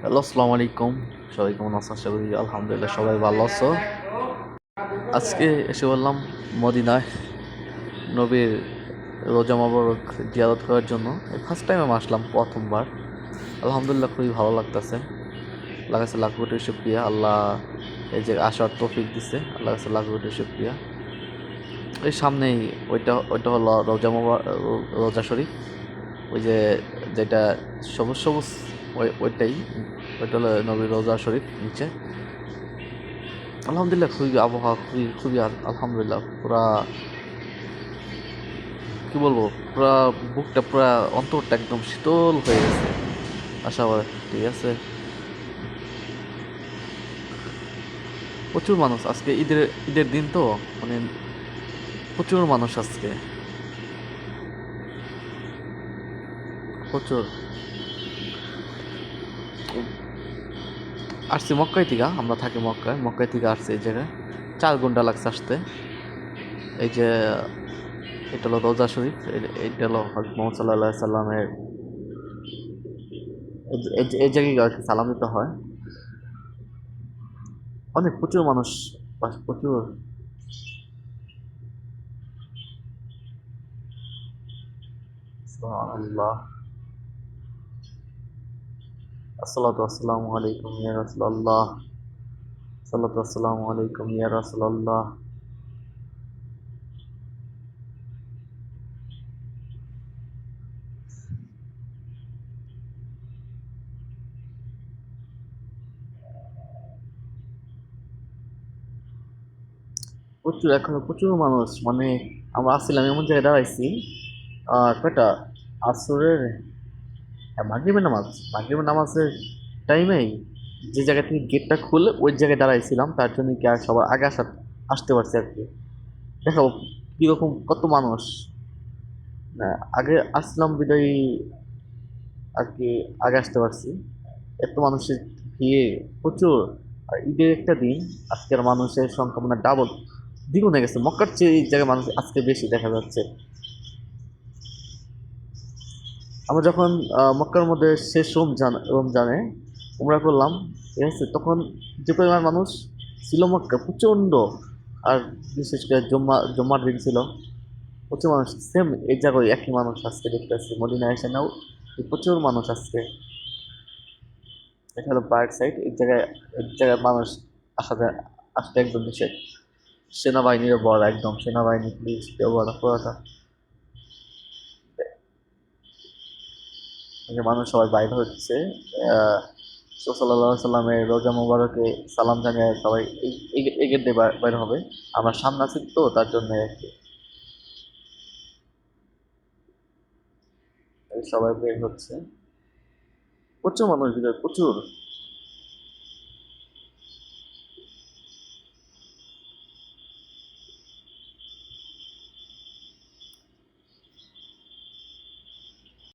Hello আসসালামু আলাইকুম সবাই কেমন আছো? আশা করি আলহামদুলিল্লাহ সবাই ভালো আছো। আজকে এসে বললাম মদিনায় নবীর রোজা মোবারক জিয়ারত করার জন্য। ফার্স্ট টাইম আমি আসলাম প্রথমবার। আলহামদুলিল্লাহ খুবই ভালো লাগতেছে। আল্লাহ কাছে লাখ কোটি শুক্রিয়া। আল্লাহ এই যে আসার তৌফিক দিছে। আল্লাহ কাছে লাখ কোটি শুক্রিয়া। এই সামনেই ওইটা ওইটা হলো রোজা মোবা- রোজা শরীফ। ওই যে, যেটা সবুজ সবুজ ওই ওইটাই। ওইটা হলো নবীর রোজা শরীফ নিচে। আলহামদুলিল্লাহ, খুবই আবহাওয়া, খুবই খুবই আলহামদুলিল্লাহ, পুরা কি বলব, পুরা বুকটা পুরা অন্তরটা একদম শীতল হয়ে গেছে। আশা করে ঠিক আছে। প্রচুর মানুষ আজকে, ঈদের ঈদের দিন তো মানে প্রচুর মানুষ আজকে। প্রচুর। আসছি মক্কাই থেকে, আমরা থাকি মক্কায়। মক্কাই থেকে আসছি এই জায়গায়। চার ঘণ্টা লাগছে আসতে। এই যে, এটা হলো রোজা শরীফ। এইটা হলো হজরত মোহাম্মদ সাল্লাহ সাল্লামের এই জায়গায় সালাম দিতে হয়। অনেক প্রচুর মানুষ প্রচুর। আল্লাহ আলাইকুম প্রচুর এখনও প্রচুর মানুষ মানে আমরা আসছিলাম এমন জায়গায় দাঁড়াইছি। আহ কয়টা? আসরের হ্যাঁ মাগরিবের নামাজ। মাগরিবের নামাজের টাইমেই যে জায়গা থেকে গেটটা খুলে ওই জায়গায় দাঁড়াইছিলাম, তার জন্য কি আর সবার আগে আসা আসতে পারছি আর কি। দেখো কীরকম কত মানুষ। আগে আসলাম বিদায় আর কি, আগে আসতে পারছি। এত মানুষের ভিড় প্রচুর। আর ঈদের একটা দিন, আজকের মানুষের সংখ্যা মানে ডাবল দ্বিগুণ হয়ে গেছে। মক্কার চেয়ে এই জায়গায় মানুষ আজকে বেশি দেখা যাচ্ছে। আমরা যখন মক্কার মধ্যে শেষ রমজান রমজানে উমরা করলাম, ঠিক আছে? তখন যে পরিমাণ মানুষ ছিল মক্কা প্রচণ্ড, আর বিশেষ করে জম্মা, জম্মার দিন ছিল, প্রচুর মানুষ সেম এই জায়গায় একই মানুষ আজকে দেখতে আসছে মদিনা এসে নাও প্রচুর মানুষ আজকে। এটা হলো পার্ক সাইড এক জায়গায় এক জায়গায় মানুষ আসা আসতে একদম নিষেধ। সেনাবাহিনীর বড় একদম সেনাবাহিনী, পুলিশ বড় পুরোটা এই যে মানুষ সবাই বাইর হচ্ছে। সাল্লাহ সাল্লামের রোজা মুবারকে সালাম জানিয়ে সবাই এগের দিয়ে বাইর হবে। আমার সামনে আছে তো, তার জন্য আর কি। সবাই বের হচ্ছে। প্রচুর মানুষ প্রচুর।